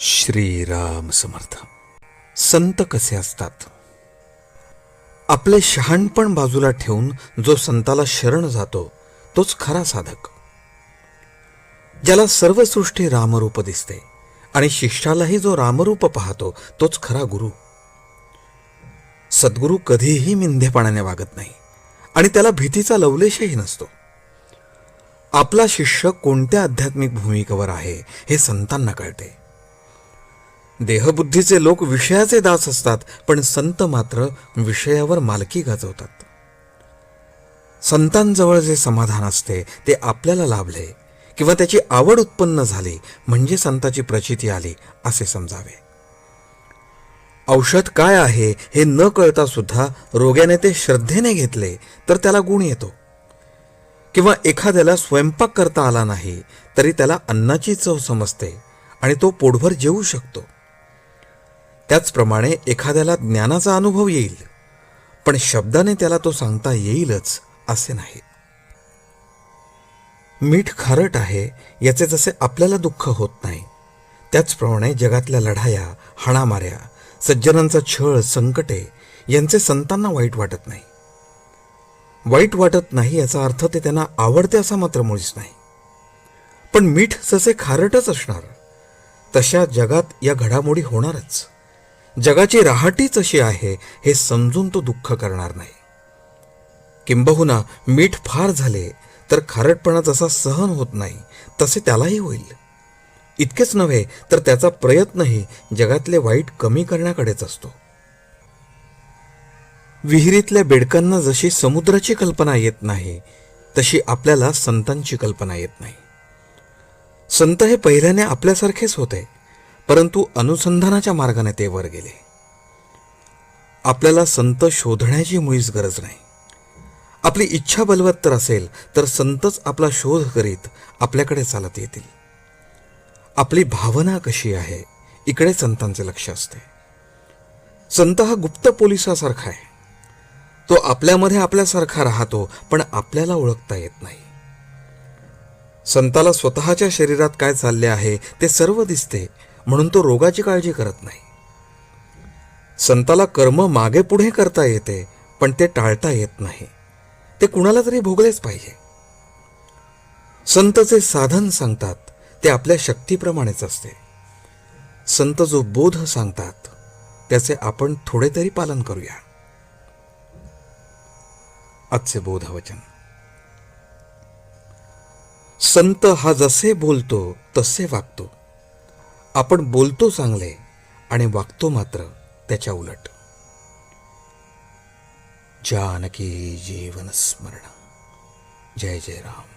श्रीराम समर्थ. संत कसे असतात? आपले शहाणपण बाजूला ठेवून जो संताला शरण जातो तोच खरा साधक. ज्याला सर्व सृष्टी रामरूप दिसते आणि शिष्यालाही जो रामरूप पाहतो तोच खरा गुरु. सद्गुरू कधीही मिंधेपणाने वागत नाही आणि त्याला भीतीचा लवलेशही नसतो. आपला शिष्य कोणत्या आध्यात्मिक भूमिकेवर आहे हे संतांना कळते. देहबुद्धीचे लोक विषयाचे दास असतात पण संत मात्र विषयावर मालकी गाजवतात. संतांजवळ जे समाधान असते ते आपल्याला लाभले किंवा त्याची आवड उत्पन्न झाली म्हणजे संताची प्रचिती आली असे समजावे. औषध काय आहे हे न कळता सुद्धा रोग्याने ते श्रद्धेने घेतले तर त्याला गुण येतो. किंवा एखाद्याला स्वयंपाक करता आला नाही तरी त्याला अन्नाची चव समजते आणि तो पोटभर जेवू शकतो. त्याचप्रमाणे एखाद्याला ज्ञानाचा अनुभव येईल पण शब्दाने त्याला तो सांगता येईलच असे नाही. मीठ खारट आहे याचे जसे आपल्याला दुःख होत नाही त्याचप्रमाणे जगातल्या लढाया हाणामाऱ्या सज्जनांचा छळ संकटे यांचे संतांना वाईट वाटत नाही. वाईट वाटत नाही याचा अर्थ ते त्यांना आवडते असा मात्र मुळीच नाही. पण मीठ जसे खारटच असणार तशा जगात या घडामोडी होणारच. जगाची राहाटीच अशी आहे हे समजून तो दुःख करणार नाही. किंबहुना मीठ फार झाले तर खारटपणा जसा सहन होत नाही तसे त्यालाही होईल. इतकेच नव्हे तर त्याचा प्रयत्नही जगातले वाईट कमी करण्याकडेच असतो. विहिरीतल्या बेडकांना जशी समुद्राची कल्पना येत नाही तशी आपल्याला संतांची कल्पना येत नाही. संत हे पहिल्याने आपल्यासारखेच होते परंतु अनुसंधानाच्या मार्गाने ते वर गेले. आपल्याला संत शोधण्याची मुळीच गरज नाही. आपली इच्छा बलवत्तर असेल तर संतच आपला शोध करीत आपल्याकडे चालत येतील. आपली भावना कशी आहे इकडे संतांचे लक्ष असते. संत हा गुप्त पोलिसासारखा आहे. तो आपल्यामध्ये आपल्यासारखा राहतो पण आपल्याला ओळखता येत नाही. संताला स्वतःच्या शरीरात काय चालले आहे ते सर्व दिसते म्हणून तो रोगाची काळजी करत नाही. संताला कर्म मागे पुढे करता येते पण ते टाळता येत नाही. ते कुणाला तरी भोगलेच पाहिजे. संतचे साधन सांगतात ते आपल्या शक्तीप्रमाणेच असते. संत जो बोध सांगतात त्याचे आपण थोडे तरी पालन करूया. आजचे बोधवचन. संत हा जसे बोलतो तसे वागतो. आपण बोलतो चांगले आणि वागतो मात्र त्याच्या उलट. जानकी जीवन स्मरण. जय जय राम.